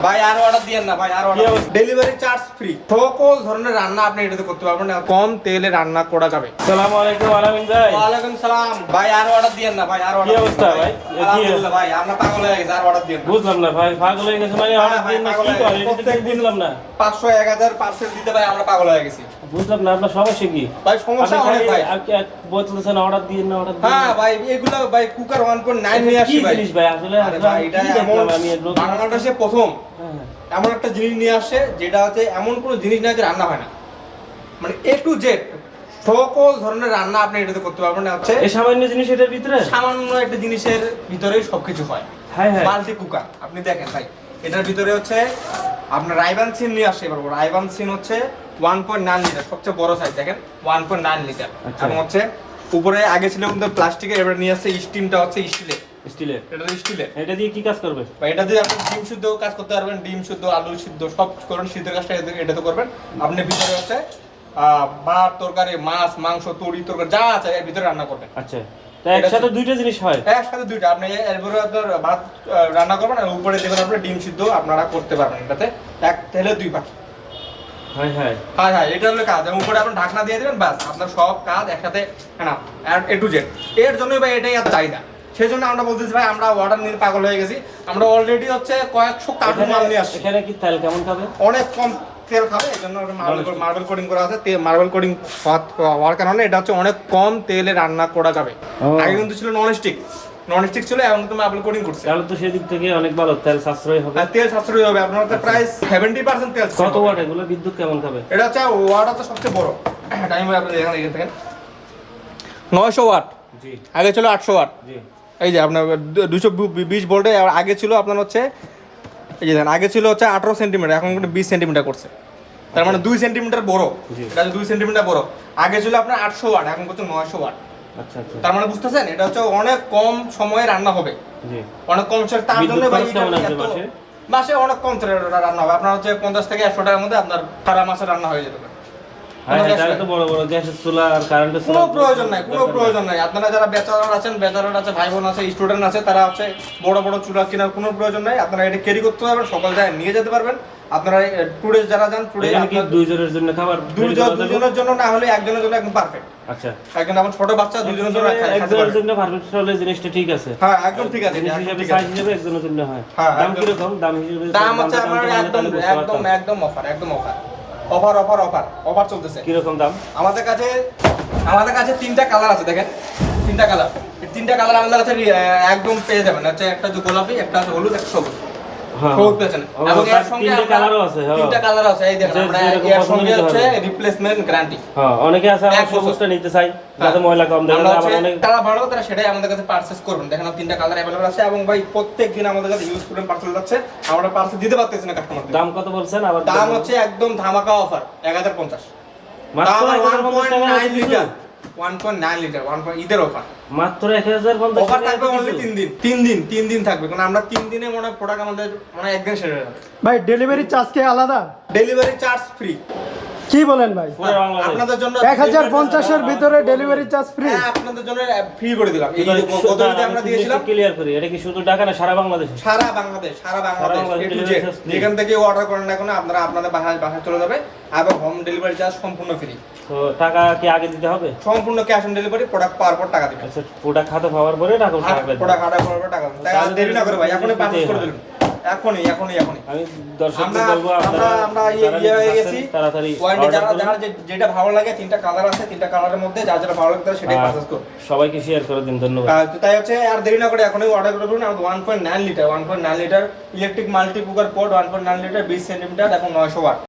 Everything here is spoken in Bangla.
ভাই আর অর্ডার দিয়েন না ভাই আর অর্ডার ডেলিভারি চার্জ ফ্রি সকল ধরনের রান্না আপনি এটাতে করতে পারবেন না কম তেলে রান্না করা যাবে। সালাম আলাইকুম আলামিন ভাই। ওয়ালাইকুম সালাম। ভাই আর অর্ডার দিয়েন না ভাই আর অর্ডার অবস্থা ভাই? আলহামদুলিল্লাহ ভাই আমরা পাগল হয়ে গেছি আর অর্ডার দিয়েন বুঝলাম না ভাই পাগল হয়ে গেছে মানে অর্ডার দিন না কি করে গেছে। এটা তো প্রত্যেক দিন- বুঝলাম না। পাঁচশো এক হাজার পার্সেল দিতে ভাই আমরা পাগল হয়ে গেছি। বুঝলাম না আপনার সমস্যা কি? ভাই সমস্যা অনেক ভাই। আর কি এক বলতেছেন অর্ডার দিন না অর্ডার দিন হ্যাঁ ভাই এগুলো ভাই কুকার ওয়ান পয়েন্ট নাইন নিয়ে কি আসছি ভাই। জিনিস ভাই? আসলে আসলে এটা কি আমি বাংলাদেশে প্রথম। এমন একটা জিনিস নিয়ে আসে যেটা হচ্ছে এমন কোনো জিনিস না যে রান্না হয় না। মানে এ টু জেড সকল ধরনের রান্না আপনি এটাতে করতে পারবেন না হচ্ছে এই সামান্য জিনিস এটার ভিতরে? সামান্য একটা জিনিসের ভিতরেই সবকিছু হয়। হ্যাঁ হ্যাঁ। Multi cooker. আপনি দেখেন ভাই এটার ভিতরে হচ্ছে আপনার রাইবান সিন নিয়ে আসছে এবার রাইবান সিন হচ্ছে ওয়ান পয়েন্ট নাইন লিটার সবচেয়ে বড় সাইজ দেখেন? One point nine litre. এবং হচ্ছে উপরে আগে ছিল কিন্তু প্লাস্টিকের এবার নিয়ে আসছে স্টিমটা হচ্ছে স্টিলের স্টিলের। এটা স্টিলের? এটা দিয়ে কি কাজ করবে? এটা দিয়ে আপনি ডিম শুদ্ধ কাজ করতে পারবেন ডিম আলু সিদ্ধ সব করুন সিদ্ধের কাজটা এতে- এটাতে করবেন। আপনি ভিতরে হচ্ছে ভাত তরকারি মাছ মাংস তরি তরকারি যা আছে এর ভিতরে রান্না করবেন। আচ্ছা। একসাথে দুইটা জিনিস হয়? একসাথে দুইটা। আপনি এরপরে আপনার ভাত রান্না করবেন আর উপরে আপনার ডিম সিদ্ধ আপনারা করতে পারবেন এটাতে। এক তেলে দুই পাখি হ্যাঁ হ্যাঁ। হ্যাঁ হ্যাঁ এটা হলো কাজ। উপরে আপনি ঢাকনা দিয়ে দেবেন বাস আপনার সব কাজ একসাথে না এ টু জেড। এর জন্যই ভাই এটাই এত চাহিদা। সেই জন্য আমরা বলতেছি ভাই আমরা অর্ডার নিয়ে পাগল হয়ে গেছি। আমরা অলরেডি হচ্ছে কয়েকশো কার্টুন মাল নিয়ে আসছি। এখানে কি তেল কেমন খাবে? অনেক কম তেল খাবে এই জন্য মার্বেল মার্বেল কোডিং করা আছে। মার্বেল কোডিং হওয়ার কারণে এটা হচ্ছে অনেক কম তেলে রান্না করা যাবে। আগে কিন্তু ছিল নন স্টিক নন স্টিক ছিল এখন কিন্তু মার্বেল কোডিং করছে। তাহলে তো সেদিক থেকে অনেক ভালো তেল সাশ্রয় হবে। তেল সাশ্রয় হবে। আপনার হচ্ছে প্রায় সেভেন্টি পার্সেন্ট তেল কত ওয়াট এগুলো বিদ্যুৎ কেমন খাবে? এটা হচ্ছে ওয়াট হচ্ছে সবচেয়ে বড়। টাইম আপনি এখানে এখান থেকে নয়শো ওয়াট জি। আগে ছিল আটশো ওয়াট জি। এই যে আপনার দুশো বিশ ভোল্টে আগে ছিল আপনার হচ্ছে এই যে আগে ছিল হচ্ছে আঠারো সেন্টিমিটার এখন কিন্তু বিশ সেন্টিমিটার করছে। তার মানে দুই সেন্টিমিটার বড়। এটা দুই সেন্টিমিটার বড়। আগে ছিল আপনার আটশো ওয়াট এখন করছে নয়শো ওয়াট। আচ্ছা আচ্ছা। তার মানে বুঝতেছেন? এটা হচ্ছে অনেক কম সময়ে রান্না হবে। অনেক কম সময় তার জন্য ভাই মাসে? মাসে অনেক কম রান্না হবে। আপনার হচ্ছে পঞ্চাশ থেকে একশো টাকার মধ্যে আপনার সারা মাসে রান্না হয়ে যেতে পারে। কোনো গ্যাস তাহলে তো বড় বড় গ্যাসের চুলা আর কারেন্টের কোনো প্রয়োজন নাই কোনো প্রয়োজন নাই। আপনারা যারা বেচারার আছেন বেচারার আছে ভাই বোন আছে স্টুডেন্ট আছে তারা হচ্ছে বড় বড় চূড়া কেনার কোনো প্রয়োজন নাই। আপনারা এটা ক্যারি করতে পারবেন সকাল যায় নিয়ে যেতে পারবেন। আপনারা টুডে যারা যান টুডে দুইজনের জন্য খাবার দুজন দুজনের জন্য? না হলে একজনের জন্য একদম পারফেক্ট আচ্ছা। একজন আমার ছোট বাচ্চা দুজনের জন্য একজনের জন্য পারফেক্ট হলে জিনিসটা ঠিক আছে। হ্যাঁ একদম ঠিক আছে। জিনিস একদম হিসেবে সাইজ হিসেবে একজনের জন্য হয়। দাম একদম। কীরকম? দাম হিসেবে দাম হচ্ছে আমার একদম তাহলে একদম পারতাম। একদম অফার একদম offer offer offer offer offer চলতেছে। কীরকম দাম? আমাদের কাছে আমাদের কাছে তিনটা কালার আছে দেখেন। তিনটা কালার তিনটা কালার আমাদের কাছে একদম পেয়ে যাবেন। হচ্ছে একটা হচ্ছে গোলাপি একটা হচ্ছে হলুদ একটা সবুজ। হ্যাঁ হ্যাঁ। হ্যাঁ। অনেকে আছে আমার এক বছর। সবুজটা নিতে চাই যাতে ময়লা কম দেয় আমরা আবার হচ্ছে অনেক যারা ভালো তারা সেটাই আমাদের কাছে পারচেজ করবেন। দেখেন তিনটা কালার অ্যাভেলেবল আছে এবং ভাই প্রত্যেক দিন আমাদের কাছে ইউজ করবেন পার্সেল যাচ্ছে আমরা পার্সেল দিতে পারতেছি না দাম কত বলছেন? আবার দাম হচ্ছে একদম ধামাকা অফার এক হাজার পঞ্চাশ। মাত্র ওয়ান 1050 পয়েন্ট টাকা নাইন কিছু? Litre one point nine litre one point ঈদের অফার মাত্র এক হাজার পঞ্চাশ অফার থাকবে অনলি? তিন দিন। তিন দিন তিন দিন থাকবে। কারণ আমরা তিন দিনে মনে হয় প্রোডাক্ট আমাদের মনে হয় একদিন সেরে যাবে। ভাই ডেলিভারি চার্জ কি আলাদা? ডেলিভারি চার্জ ফ্রি কি বলেন ভাই? আপনাদের জন্য এক হাজার পঞ্চাশের ভিতরে ডেলিভারি চার্জ ফ্রি হ্যাঁ, আপনাদের জন্য ফ্রি করে দিলাম। এই এবার যে শুধু- গত ঈদে আমরা দিয়েছিলাম ক্লিয়ার করি এটা কি শুধু ঢাকা না সারা বাংলাদেশে? সারা বাংলাদেশ সারা বাংলাদেশ। যেখান থেকে অর্ডার করেন না কোনো আপনারা আপনাদের বাসায় বাসায় চলে যাবে এবং হোম ডেলিভারি চার্জ সম্পূর্ণ ফ্রি তো টাকা কি আগে দিতে হবে? সম্পূর্ণ ক্যাশ অন ডেলিভারি প্রোডাক্ট পাওয়ার পর টাকা দিবেন। আচ্ছা পুরোটা খাতে পাওয়ার পরে টাকা টাকা প্রোডাক্ট অর্ডার করার পর টাকা দিবেন। তাই দেরি না করে ভাই দিতেই পারচেজ করে হয়। এখনই এখনই এখনই। আমি দর্শকদের বলব আমরা আপনারা আমরা ইয়ে ইয়ে হয়ে গেছি। তাড়াতাড়ি যারা যারা যেটা ভালো লাগে তিনটা কালার আছে তিনটা কালারের মধ্যে যা যেটা ভালো লাগে সেটাই পারচেজ করুন। সবাইকে শেয়ার করে দিন ধন্যবাদ। তো তাই হচ্ছে আর দেরি না করে এখনই অর্ডার করে one point nine litre one point nine litre electric multi cooker port one point nine litre বিশ সেন্টিমিটার এখন নয়শো ওয়াট